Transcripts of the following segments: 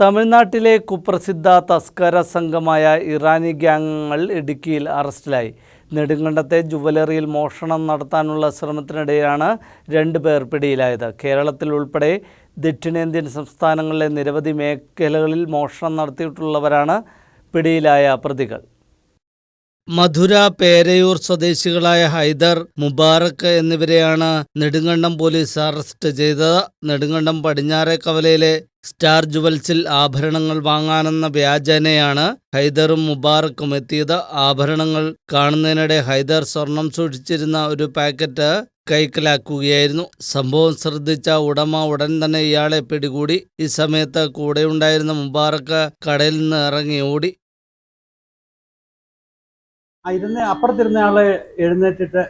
തമിഴ്നാട്ടിലെ കുപ്രസിദ്ധ തസ്കര സംഘമായ ഇറാനി ഗ്യാങ്ങുകൾ ഇടുക്കിയിൽ അറസ്റ്റിലായി. നെടുങ്കണ്ടത്തെ ജുവലറിയിൽ മോഷണം നടത്താനുള്ള ശ്രമത്തിനിടെയാണ് രണ്ട് പേർ പിടിയിലായത്. കേരളത്തിൽ ഉൾപ്പെടെ ദക്ഷിണേന്ത്യൻ സംസ്ഥാനങ്ങളിലെ നിരവധി മേഖലകളിൽ മോഷണം നടത്തിയിട്ടുള്ളവരാണ് പിടിയിലായ പ്രതികൾ. മധുര പേരയൂർ സ്വദേശികളായ ഹൈദർ മുബാറക്ക് എന്നിവരെയാണ് നെടുങ്കണ്ടം പോലീസ് അറസ്റ്റ് ചെയ്തത്. നെടുങ്കണ്ടം പടിഞ്ഞാറെ കവലയിലെ സ്റ്റാർ ജുവൽസിൽ ആഭരണങ്ങൾ വാങ്ങാനെന്ന വ്യാജേനയാണ് ഹൈദറും മുബാറക്കും എത്തിയത്. ആഭരണങ്ങൾ കാണുന്നതിനിടെ ഹൈദർ സ്വർണം സൂക്ഷിച്ചിരുന്ന ഒരു പാക്കറ്റ് കൈക്കലാക്കുകയായിരുന്നു. സംഭവം ശ്രദ്ധിച്ച ഉടമ ഉടൻ തന്നെ ഇയാളെ പിടികൂടി. ഈ സമയത്ത് കൂടെയുണ്ടായിരുന്ന മുബാറക്ക് കടയിൽ നിന്ന് ഇറങ്ങി ഓടി. ഇരുന്ന് അപ്പുറത്തിരുന്ന ആൾ എഴുന്നേറ്റിട്ട്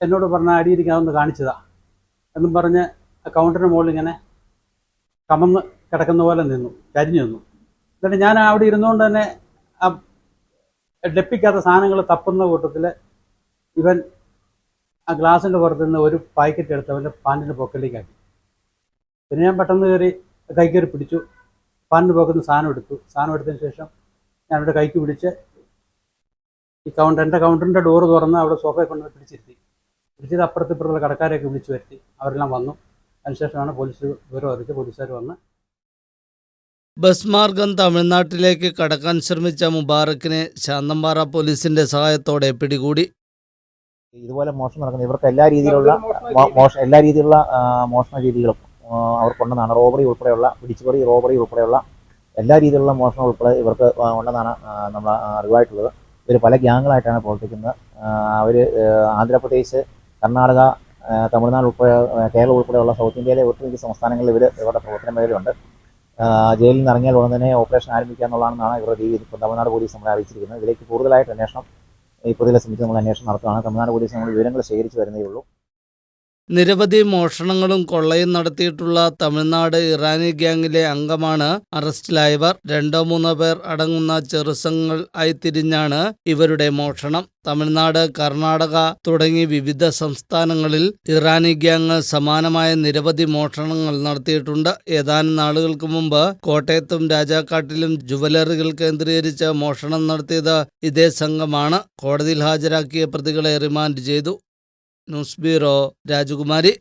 എന്നോട് പറഞ്ഞ അടിയിരിക്കാൻ അതൊന്ന് കാണിച്ചതാ. എന്നും പറഞ്ഞ് കൗണ്ടറിന് മുകളിൽ ഇങ്ങനെ കമന്ന് കിടക്കുന്ന പോലെ നിന്നു കരിഞ്ഞു നിന്നു. എന്നിട്ട് ഞാൻ അവിടെ ഇരുന്നുകൊണ്ട് തന്നെ ആ ഡെപ്പിക്കാത്ത സാധനങ്ങൾ തപ്പുന്ന കൂട്ടത്തിൽ ഇവൻ ആ ഗ്ലാസിന്റെ പുറത്ത് നിന്ന് ഒരു പാക്കറ്റ് എടുത്ത് അവന്റെ പാന്റിന്റെ പൊക്കലേക്കാക്കി പിന്നെ ഞാൻ പെട്ടെന്ന് കയറി കൈ പിടിച്ചു. പാന്റിന്റെ പോക്കുന്ന സാധനം എടുത്തു. സാധനം എടുത്തതിന് ശേഷം ഞാൻ കൈക്ക് പിടിച്ച് ഈ കൗണ്ടർ എന്റെ കൗണ്ടറിന്റെ ഡോറ് തുറന്ന് അവിടെ സോഫയെ കൊണ്ടുപോയി പിടിച്ചിരുത്തി. പിടിച്ചത് അപ്പുറത്ത് ഇപ്പുറത്തുള്ള കടക്കാരെയൊക്കെ വിളിച്ചു വരുത്തി. അവരെല്ലാം വന്നു. അതിനുശേഷമാണ് പോലീസ് വിവരം അറിയിച്ച് പോലീസുകാർ വന്ന് ബസ് മാർഗം തമിഴ്നാട്ടിലേക്ക് കടക്കാൻ ശ്രമിച്ച മുബാറക്കിനെ ശാന്തമ്പാറ പോലീസിന്റെ സഹായത്തോടെ പിടികൂടി. ഇതുപോലെ മോഷണം നടക്കുന്ന ഇവർക്ക് എല്ലാ രീതിയിലുള്ള മോഷ എല്ലാ രീതിയിലുള്ള മോഷണ രീതികളും അവർക്കുണ്ടെന്നാണ്. റോബറി ഉൾപ്പെടെയുള്ള പിടിച്ചുപറി റോബറി ഉൾപ്പെടെയുള്ള എല്ലാ രീതിയിലുള്ള മോഷണം ഉൾപ്പെടെ ഇവർക്ക് ഉണ്ടെന്നാണ് നമ്മൾ അറിവായിട്ടുള്ളത്. ഇവർ പല ഗ്യാങ്ങുകളായിട്ടാണ് പ്രവർത്തിക്കുന്നത്. അവർ ആന്ധ്രാപ്രദേശ് കർണാടക തമിഴ്നാട് ഉൾപ്പെടെ കേരളം ഉൾപ്പെടെയുള്ള സൗത്ത് ഇന്ത്യയിലെ ഒട്ടുമിക്ക സംസ്ഥാനങ്ങളിൽ ഇവർ ഇവരുടെ പ്രവർത്തന മേഖലയുണ്ട് ജയിലിൽ നിന്ന് ഇറങ്ങിയാൽ ഉടൻ തന്നെ ഓപ്പറേഷൻ ആരംഭിക്കുക എന്നുള്ളതാണ് ഇവരുടെ രീതി. ഇപ്പോൾ തമിഴ്നാട് പോലീസ് നമ്മളെ അറിയിച്ചിരിക്കുന്നത്. ഇതിലേക്ക് കൂടുതലായിട്ട് അന്വേഷണം ഈ പ്രതികളെ സംബന്ധിച്ച് നമ്മൾ അന്വേഷണം നടത്തുകയാണ്. തമിഴ്നാട് പോലീസ് നമ്മൾ വിവരങ്ങൾ ശേഖരിച്ച് വരുന്നേ ഉള്ളൂ. നിരവധി മോഷണങ്ങളും കൊള്ളയും നടത്തിയിട്ടുള്ള തമിഴ്നാട് ഇറാനി ഗ്യാങ്ങിലെ അംഗമാണ് അറസ്റ്റിലായവർ. രണ്ടോ മൂന്നോ പേർ അടങ്ങുന്ന ചെറുസങ്ങൾ ആയി തിരിഞ്ഞാണ് ഇവരുടെ മോഷണം. തമിഴ്നാട് കർണാടക തുടങ്ങി വിവിധ സംസ്ഥാനങ്ങളിൽ ഇറാനി ഗ്യാങ് സമാനമായ നിരവധി മോഷണങ്ങൾ നടത്തിയിട്ടുണ്ട്. ഏതാനും നാളുകൾക്ക് മുമ്പ് കോട്ടയത്തും രാജാക്കാട്ടിലും ജുവലറികൾ കേന്ദ്രീകരിച്ച് മോഷണം നടത്തിയത് ഇതേ സംഘമാണ്. കോടതിയിൽ ഹാജരാക്കിയ പ്രതികളെ റിമാൻഡ് ചെയ്തു. ന്യൂസ് രാജകുമാരി